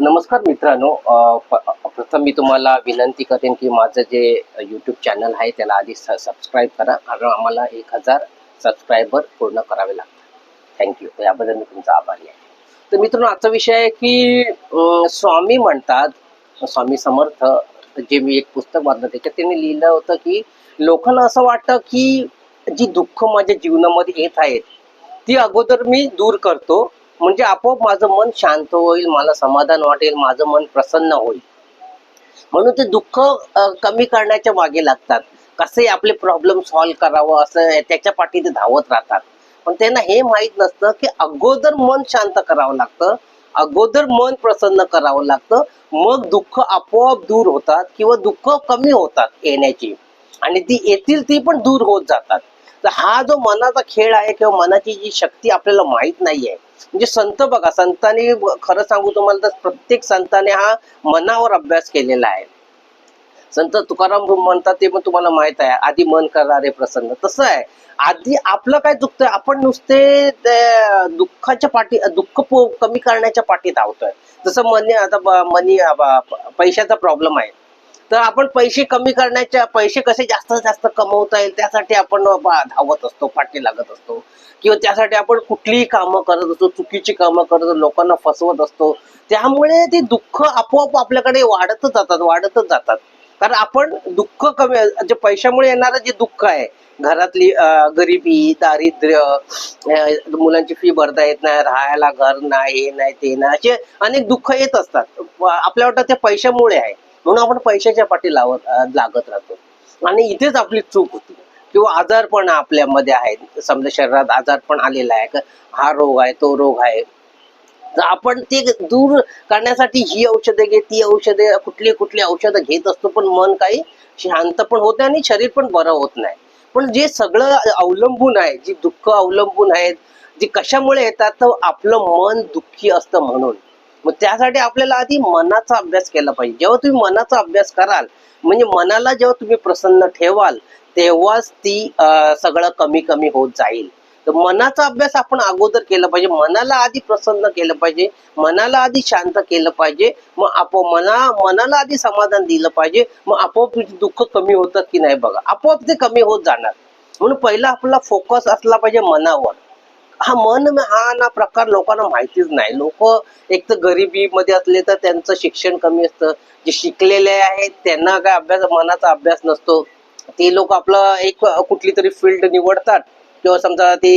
नमस्कार मित्रांनो प्रथम मी तुम्हाला विनंती करेन की माझं जे यूट्यूब चॅनल आहे त्याला आधी सबस्क्राईब करा. कारण आम्हाला एक हजार सबस्क्रायबर पूर्ण करावे लागतात. थँक्यू याबद्दल मी तुमचा आभारी आहे. तर मित्रांनो आजचा विषय आहे की स्वामी म्हणतात स्वामी समर्थ जे मी एक पुस्तक वाचलं त्याच्यात त्यांनी लिहिलं होतं की लोकांना असं वाटतं की जी दुःख माझ्या जीवनामध्ये येत आहेत ती अगोदर मी दूर करतो. म्हणजे आपोआप माझं मन शांत होईल मला समाधान वाटेल माझं मन प्रसन्न होईल. म्हणून ते दुःख कमी करण्याच्या मागे लागतात. कसे आपले प्रॉब्लेम सॉल्व्ह करावं असं त्याच्या पाठी ते धावत राहतात. पण त्यांना हे माहीत नसतं की अगोदर मन शांत करावं लागतं अगोदर मन प्रसन्न करावं लागतं मग दुःख आपोआप दूर होतात किंवा दुःख कमी होतात येण्याची. आणि ती येतील ती पण दूर होत जातात. तर हा जो मनाचा खेळ आहे किंवा मनाची जी शक्ती आपल्याला माहीत नाहीये म्हणजे संत बघा संतांनी खरं सांगू तुम्हाला तर प्रत्येक संताने हा मनावर अभ्यास केलेला आहे. संत तुकाराम म्हणतात ते पण तुम्हाला माहीत आहे आधी मन करणारे प्रसन्न. तसं आहे. आधी आपलं काय दुखतंय? आपण नुसते दुःखाच्या पाठी दुःख कमी करण्याच्या पाठीत धावतोय जसं मनी आता मनी पैशाचा प्रॉब्लेम आहे. तर आपण पैसे कमी करण्याच्या पैसे कसे जास्त जास्त कमवता येईल त्यासाठी आपण धावत असतो पाठी लागत असतो. किंवा त्यासाठी आपण कुठलीही कामं करत असतो चुकीची कामं करत लोकांना फसवत असतो. त्यामुळे ते दुःख आपोआप आपल्याकडे वाढतच जातात वाढतच जातात. कारण आपण दुःख कमी जे पैशामुळे येणारं जे दुःख आहे घरातली गरिबी दारिद्र्य मुलांची फी भरता येत नाही राहायला घर नाही हे नाही ते नाही असे अनेक दुःख येत असतात. आपल्या वाटतं ते पैशामुळे आहे. म्हणून आपण पैशाच्या पाठी लावत लागत राहतो. आणि इथेच आपली चूक होती. किंवा आजारपण आपल्यामध्ये आहे समजा शरीरात आजारपण आलेला आहे. हा रोग आहे तो रोग आहे. तर आपण ते दूर करण्यासाठी ही औषधे घे ती औषधे कुठली कुठली औषधं घेत असतो. पण मन काही शांत पण होते आणि शरीर पण बरं होत नाही. पण जे सगळं अवलंबून आहे जी दुःख अवलंबून आहेत जी कशामुळे येतात तर आपलं मन दुःखी असतं म्हणून. मग त्यासाठी आपल्याला आधी मनाचा अभ्यास केला पाहिजे. जेव्हा तुम्ही मनाचा अभ्यास कराल म्हणजे मनाला जेव्हा तुम्ही प्रसन्न ठेवाल तेव्हाच ती सगळं कमी कमी होत जाईल. तर मनाचा अभ्यास आपण अगोदर केला पाहिजे. मनाला आधी प्रसन्न केलं पाहिजे. मनाला आधी शांत केलं पाहिजे. मग आपोआप मना मनाला आधी समाधान दिलं पाहिजे. मग आपोआप दुःख कमी होतं की नाही बघा. आपोआप ते कमी होत जाणार. म्हणून पहिला आपला फोकस असला पाहिजे मनावर. हा मन हा ना प्रकार लोकांना माहितीच नाही. लोक एक तर गरिबीमध्ये असले तर त्यांचं शिक्षण कमी असतं. जे शिकलेले आहेत त्यांना काय अभ्यास मनाचा अभ्यास नसतो. ते लोक आपलं एक कुठली तरी फील्ड निवडतात. किंवा समजा ते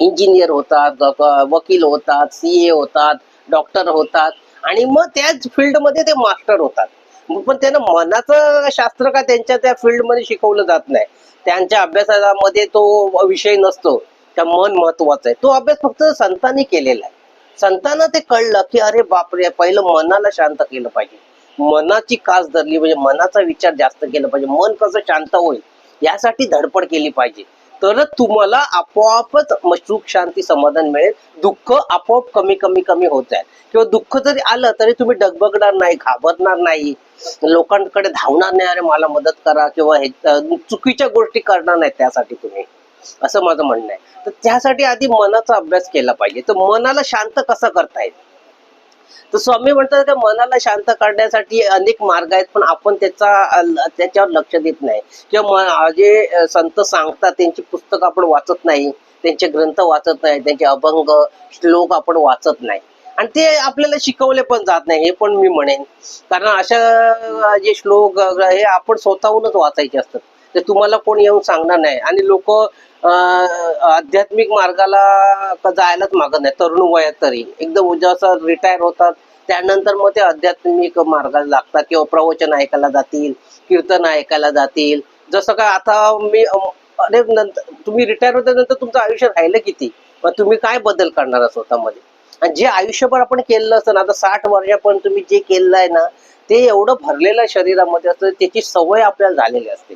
इंजिनियर होतात वकील होतात सी ए होतात डॉक्टर होतात. आणि मग त्याच फील्डमध्ये ते मास्टर होतात. पण त्यांना मनाचं शास्त्र का त्यांच्या त्या फील्डमध्ये शिकवलं जात नाही? त्यांच्या अभ्यासामध्ये तो विषय नसतो. त्या मन महत्वाचं आहे. तो अभ्यास फक्त संतांनी केलेला आहे. संतांना ते कळलं की अरे बापरे पहिलं मनाला शांत केलं पाहिजे. मनाची कास धरली म्हणजे मनाचा विचार जास्त केला पाहिजे मन कसं शांत होईल यासाठी धडपड केली पाहिजे. तरच तुम्हाला आपोआपच सुख शांती समाधान मिळेल. दुःख आपोआप कमी कमी कमी होत आहे. किंवा दुःख जरी आलं तरी तुम्ही डगबगणार नाही घाबरणार नाही. लोकांकडे धावणार नाही अरे मला मदत करा किंवा हे चुकीच्या गोष्टी करणार नाही त्यासाठी तुम्ही. असं माझं म्हणणं आहे. तर त्यासाठी आधी मनाचा अभ्यास केला पाहिजे. तर मनाला शांत कसं करता येईल? तर स्वामी म्हणतात की मनाला शांत करण्यासाठी अनेक मार्ग आहेत पण आपण त्याचा त्याच्यावर लक्ष देत नाही. किंवा जे संत सांगतात त्यांची पुस्तक आपण वाचत नाही त्यांचे ग्रंथ वाचत नाही त्यांचे अभंग श्लोक आपण वाचत नाही. आणि ते आपल्याला शिकवले पण जात नाही हे पण मी म्हणेन. कारण अशा जे श्लोक हे आपण स्वतःहूनच वाचायचे असतात. ते तुम्हाला कोण येऊन सांगणार नाही. आणि लोक आध्यात्मिक मार्गाला जायलाच मागत नाही. तरुण वयात तरी. एकदम जसं रिटायर होतात त्यानंतर मग ते आध्यात्मिक मार्गाला लागतात किंवा प्रवचन ऐकायला जातील कीर्तन ऐकायला जातील. जसं काय आता मी अरे नंतर तुम्ही रिटायर होत्यानंतर तुमचं आयुष्य राहिलं किती? मग तुम्ही काय बदल करणार स्वतःमध्ये? आणि जे आयुष्यभर आपण केलेलं असतं ना आता साठ वर्षापर्यंत तुम्ही जे केलेलं आहे ना ते एवढं भरलेलं आहे शरीरामध्ये असतं त्याची सवय आपल्याला झालेली असते.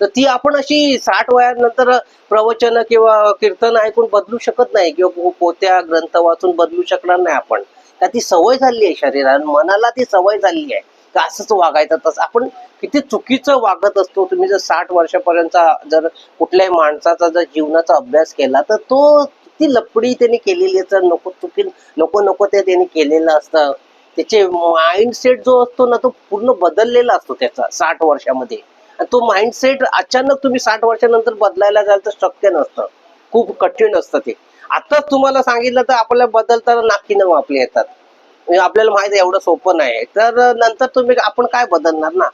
तर ती आपण अशी साठ वयानंतर प्रवचन किंवा कीर्तन ऐकून बदलू शकत नाही किंवा पोत्या ग्रंथ वाचून बदलू शकणार नाही आपण. का ती सवय झाली आहे शरीराला मनाला ती सवय झाली आहे. का असंच वागायचं तसं. आपण किती चुकीचं वागत असतो तुम्ही जर साठ वर्षापर्यंत जर कुठल्याही माणसाचा जर जीवनाचा अभ्यास केला तर तो किती लपडी त्यांनी केलेली असतं नको चुकी नको नको ते त्यांनी केलेलं असतं. त्याचे माइंडसेट जो असतो ना तो पूर्ण बदललेला असतो त्याचा साठ वर्षामध्ये. तो माइंडसेट अचानक तुम्ही साठ वर्षानंतर बदलायला जाल तर शक्य नसतं. खूप कठीण असतं ते. आताच तुम्हाला सांगितलं तर आपल्याला बदलताना नाकी न आपले येतात म्हणजे आपल्याला माहीत एवढं सोपं नाही. तर नंतर तुम्ही आपण काय बदलणार ना?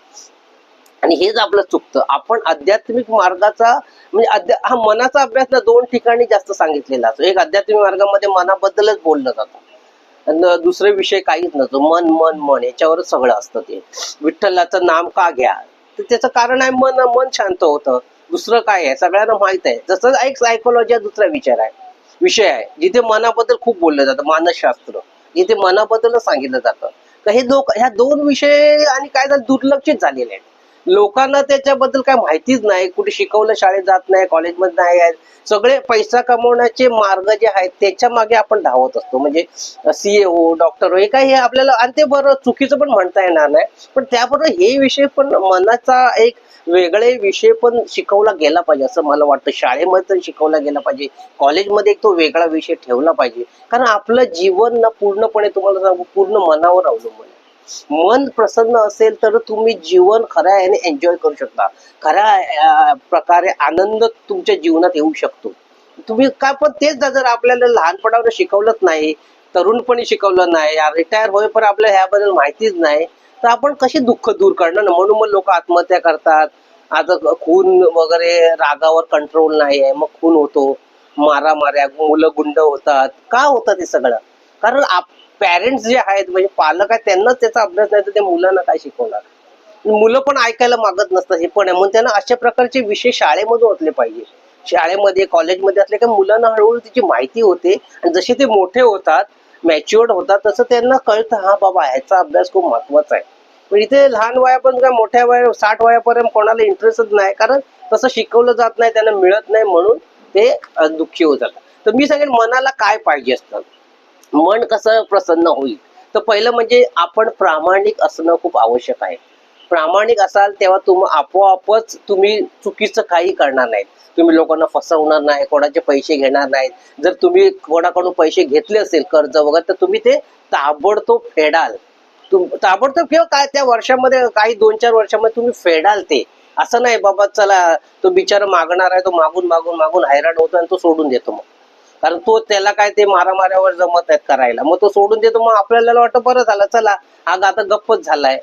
आणि हेच आपलं चुकतं. आपण आध्यात्मिक मार्गाचा म्हणजे हा मनाचा अभ्यास ना दोन ठिकाणी जास्त सांगितलेला असतो. एक आध्यात्मिक मार्गामध्ये मनाबद्दलच बोललं जातं. दुसरे विषय काहीच नसतो. मन मन मन याच्यावरच सगळं असतं ते. विठ्ठलाचं नाम का घ्या? तर त्याचं कारण आहे मन मन शांत होतं. दुसरं काय आहे? सगळ्यांना माहीत आहे. जसं एक सायकोलॉजी हा दुसरा विचार आहे. विषय आहे. जिथे मनाबद्दल खूप बोललं जातं मानसशास्त्र. जिथे मनाबद्दलच सांगितलं जातं. तर हे लोक ह्या दोन विषय आणि काय झालं दुर्लक्षित झालेले आहेत. लोकांना त्याच्याबद्दल काय माहितीच नाही. कुठे शिकवलं शाळेत जात नाही कॉलेजमध्ये नाही. आहेत सगळे पैसा कमवण्याचे मार्ग जे आहेत त्याच्यामागे आपण धावत असतो. म्हणजे सीए हो डॉक्टर हो हे काय हे आपल्याला आणि ते बरं चुकीचं पण म्हणता येणार नाही. पण त्याबरोबर हे विषय पण मनाचा एक वेगळे विषय पण शिकवला गेला पाहिजे असं मला वाटतं. शाळेमध्ये तर शिकवला गेला पाहिजे. कॉलेजमध्ये एक तो वेगळा विषय ठेवला पाहिजे. कारण आपलं जीवन ना पूर्णपणे तुम्हाला सांगू पूर्ण मनावर अवलंबून आहे. मन प्रसन्न असेल तर तुम्ही जीवन खऱ्या याने एन्जॉय करू शकता. खऱ्या प्रकारे आनंद तुमच्या जीवनात येऊ शकतो. तुम्ही काय पण तेच जर आपल्याला लहानपणावर शिकवलंच नाही तरुणपणी शिकवलं नाही रिटायर होईपर्यंत आपल्याला ह्याबद्दल माहितीच नाही तर आपण कशी दुःख दूर करणार? ना म्हणून मग लोक आत्महत्या करतात. आता खून वगैरे रागावर कंट्रोल नाही आहे मग खून होतो. मारा माऱ्या मुलं गुंड होतात. का होतं ते सगळं? कारण आप पॅरेंट्स जे आहेत म्हणजे पालक आहेत त्यांनाच त्याचा अभ्यास नाही तर ते मुलांना काय शिकवणार? मुलं पण ऐकायला मागत नसतात हे पण आहे. म्हणून त्यांना अशा प्रकारचे विषय शाळेमध्ये असले पाहिजे. शाळेमध्ये कॉलेजमध्ये असले की मुलांना हळूहळू त्याची माहिती होते आणि जसे ते मोठे होतात मॅच्युअर्ड होतात तसं त्यांना कळतं हा बाबा ह्याचा अभ्यास खूप महत्त्वाचा आहे. पण इथे लहान वयापासून काय मोठ्या वया साठ वयापर्यंत कोणाला इंटरेस्टच नाही कारण तसं शिकवलं जात नाही त्यांना मिळत नाही म्हणून ते दुःखी होत जातात तर मी सांगेन मनाला काय पाहिजे असतं? मन कसं प्रसन्न होईल? तर पहिलं म्हणजे आपण प्रामाणिक असणं खूप आवश्यक आहे. प्रामाणिक असाल तेव्हा तुम आपोआपच तुम्ही चुकीचं काही करणार नाहीत. तुम्ही लोकांना फसवणार नाही कोणाचे पैसे घेणार नाहीत. जर तुम्ही कोणाकडून पैसे घेतले असेल कर्ज वगैरे तर तुम्ही ते ताबडतोब फेडाल. तुम ताबडतोब किंवा काय त्या वर्षामध्ये काही दोन चार वर्षामध्ये तुम्ही फेडाल ते. असं नाही बाबा चला तो बिचारा मागणार आहे तो मागून मागून मागून हैराण होतो आणि तो सोडून देतो मग. कारण तो त्याला काय ते मारामाऱ्यावर जमत आहेत करायला. मग तो सोडून देतो मग आपल्याला वाटतं बरं झालं चला. हा आता गप्पच झालाय.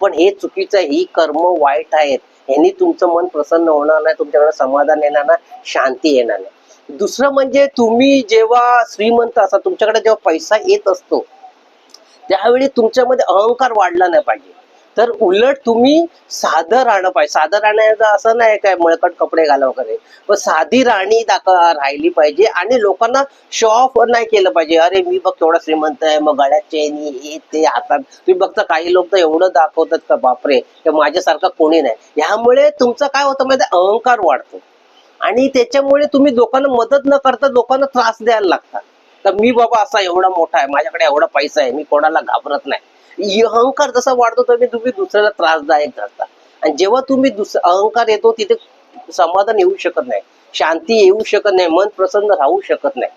पण हे चुकीचं ही कर्म वाईट आहेत. यांनी तुमचं मन प्रसन्न होणार नाही तुमच्याकडे समाधान येणार नाही शांती येणार नाही. दुसरं म्हणजे तुम्ही जेव्हा श्रीमंत असा तुमच्याकडे जेव्हा पैसा येत असतो त्यावेळी तुमच्यामध्ये अहंकार वाढला नाही पाहिजे. तर उलट तुम्ही साधं राहणं पाहिजे. साधं राहण्याचं असं नाही काय मळकट कपडे घाला वगैरे. पण साधी राणी दाख राहिली पाहिजे आणि लोकांना शो ऑफ नाही केलं पाहिजे. अरे मी बघ केवढा श्रीमंत आहे मग गळ्यात चेनी हे ते हातात. तुम्ही बघता काही लोक तर एवढं दाखवतात का बापरे की माझ्यासारखा कोणी नाही. ह्यामुळे तुमचं काय होतं माहिती अहंकार वाढतो. आणि त्याच्यामुळे तुम्ही लोकांना मदत न करता लोकांना त्रास द्यायला लागतात. तर मी बाबा असा एवढा मोठा आहे माझ्याकडे एवढा पैसा आहे मी कोणाला घाबरत नाही. अहंकार जसा वाढतो तर तुम्ही दुसऱ्याला त्रासदायक ठरता. आणि जेव्हा तुम्ही दुसरा अहंकार येतो तिथे समाधान येऊ शकत नाही. शांती येऊ शकत नाही मन प्रसन्न राहू शकत नाही.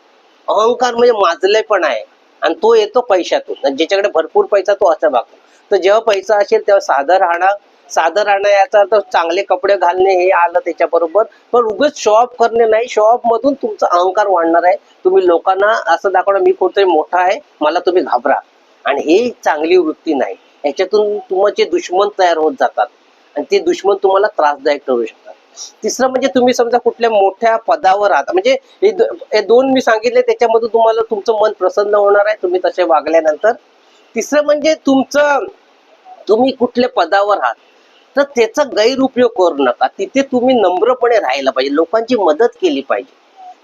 अहंकार म्हणजे माजले पण आहे. आणि तो येतो पैशातून. ज्याच्याकडे भरपूर पैसा तो असा भागतो तर जेव्हा पैसा असेल तेव्हा साधं राहणं साधं राहणं याचा अर्थ चांगले कपडे घालणे हे आलं त्याच्याबरोबर. पण उगेच शॉप करणे नाही. शॉप मधून तुमचा अहंकार वाढणार आहे. तुम्ही लोकांना असं दाखवणं मी कोणतरी मोठा आहे मला तुम्ही घाबरा. आणि हे चांगली वृत्ती नाही. याच्यातून तुमचे दुश्मन तयार होत जातात आणि ते दुश्मन तुम्हाला त्रासदायक ठरू शकतात. तिसरं म्हणजे तुम्ही समजा कुठल्या मोठ्या पदावर आहात. म्हणजे हे दोन मी सांगितले त्याच्यामधून तुम्हाला तुमचं मन प्रसन्न होणार आहे तुम्ही तसे वागल्यानंतर. तिसरं म्हणजे तुमचं तुम्ही कुठल्या पदावर आहात तर त्याचा गैरउपयोग करू नका. तिथे तुम्ही नम्रपणे राहायला पाहिजे. लोकांची मदत केली पाहिजे.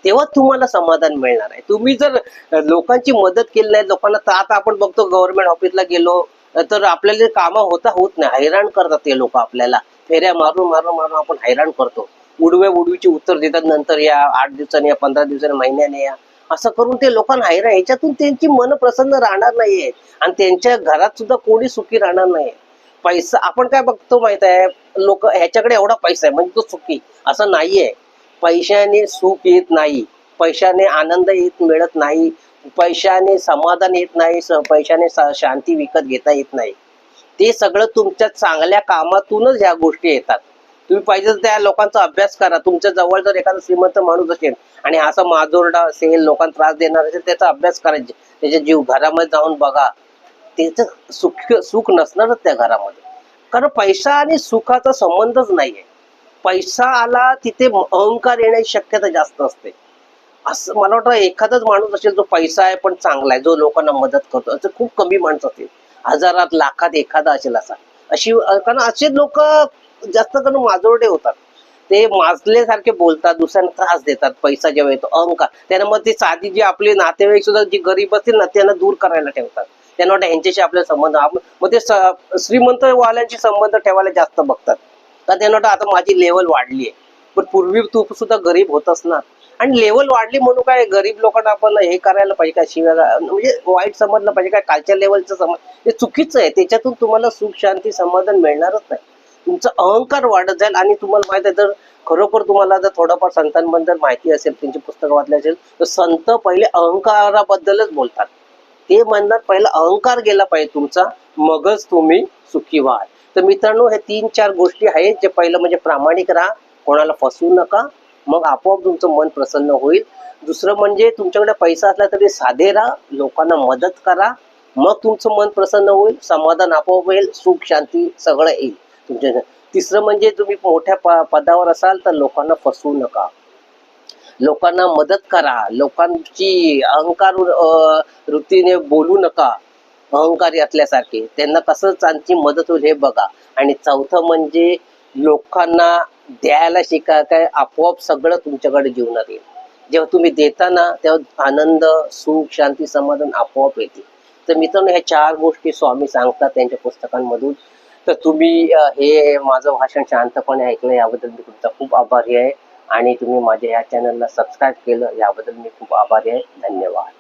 तेव्हा तुम्हाला समाधान मिळणार आहे. तुम्ही जर लोकांची मदत केली नाही लोकांना तर आता आपण बघतो गव्हर्नमेंट ऑफिसला गेलो तर आपल्याला कामं होता होत नाही. हैराण करतात ते लोक आपल्याला. फेऱ्या मारून मारून मारून आपण हैराण करतो. उडव्या उडवीची उत्तर देतात नंतर या आठ दिवसांनी या पंधरा दिवसांनी महिन्याने या. असं करून ते लोकांना हैराण याच्यातून त्यांची मन प्रसन्न राहणार नाहीये. आणि त्यांच्या घरात सुद्धा कोणी सुखी राहणार नाहीये. पैसा आपण काय बघतो माहीत आहे? लोक ह्याच्याकडे एवढा पैसा आहे म्हणजे तो सुखी. असं नाहीये. पैशाने सुख येत नाही पैशाने आनंद येत मिळत नाही पैशाने समाधान येत नाही पैशाने शांती विकत घेता येत नाही. ते सगळं तुमच्या चांगल्या कामातूनच ह्या गोष्टी येतात. तुम्ही पाहिजे तर त्या लोकांचा अभ्यास करा. तुमच्या जवळ जर एखादा श्रीमंत माणूस असेल आणि असा माजोरडा असेल लोकांना त्रास देणार असेल त्याचा अभ्यास करायचे त्याचे जीव घरामध्ये जाऊन बघा. त्याचं सुख सुख नसणारच त्या घरामध्ये. कारण पैसा आणि सुखाचा संबंधच नाहीये. पैसा आला तिथे अहंकार येण्याची शक्यता जास्त असते. असं मला वाटतं एखादाच माणूस असेल जो पैसा आहे पण चांगला आहे जो लोकांना मदत करतो. असं खूप कमी माणसं असतील. हजारात लाखात एखादा असेल असा. अशी कारण असे लोक जास्त करून माजोरडे होतात. ते माजल्यासारखे बोलतात दुसऱ्यांना त्रास देतात पैसा जेव्हा येतो अहंकार. त्यांना मग ते साधी जे आपले नातेवाईक सुद्धा जे गरीब असतील ना त्यांना दूर करायला ठेवतात. त्यांना वाटतं ह्यांच्याशी आपले संबंध आप- मग ते श्रीमंत वाल्यांशी संबंध ठेवायला जास्त बघतात. तर त्यांना वाटतं आता माझी लेवल वाढली आहे. पण पूर्वी तू सुद्धा गरीब होतस ना. आणि लेवल वाढली म्हणून काय गरीब लोकांना आपण हे करायला पाहिजे काय शिव्या म्हणजे वाईट समजलं पाहिजे काय कालच्या लेवलचं समज हे चुकीचं आहे. त्याच्यातून तुम्हाला सुख शांती समाधान मिळणारच नाही. तुमचा अहंकार वाढत जाईल आणि तुम्हाला माहीत आहे जर खरोखर तुम्हाला जर थोडंफार संतांबद्दल माहिती असेल त्यांची पुस्तकं वाचली असेल तर संत पहिले अहंकाराबद्दलच बोलतात. ते म्हणतात पहिला अहंकार गेला पाहिजे तुमचा मगच तुम्ही सुखी व्हाल. तर मित्रांनो हे तीन चार गोष्टी आहेत जे पहिलं म्हणजे प्रामाणिक राहा कोणाला फसवू नका मग आपोआप तुमचं मन प्रसन्न होईल. दुसरं म्हणजे तुमच्याकडे पैसा असला तरी साधे राहा लोकांना मदत करा मग तुमचं मन प्रसन्न होईल समाधान आपोआप होईल सुख शांती सगळं येईल तुमच्या तिसरं म्हणजे तुम्ही मोठ्या प- पदावर असाल तर लोकांना फसवू नका. लोकांना मदत करा लोकांची अहंकार वृत्तीने बोलू नका. अहंकारी असल्यासारखे त्यांना कसं त्यांची मदत होईल हे बघा. आणि चौथं म्हणजे लोकांना द्यायला शिका काय आपोआप सगळं तुमच्याकडे जीवनात येईल. जेव्हा तुम्ही देताना तेव्हा आनंद सुख शांती समाधान आपोआप येते तर मित्रांनो ह्या चार गोष्टी स्वामी सांगतात त्यांच्या पुस्तकांमधून. तर तुम्ही हे माझं भाषण शांतपणे ऐकलं याबद्दल मी तुमचा खूप आभारी आहे. आणि तुम्ही माझ्या या चॅनलला सबस्क्राईब केलं याबद्दल मी खूप आभारी आहे. धन्यवाद.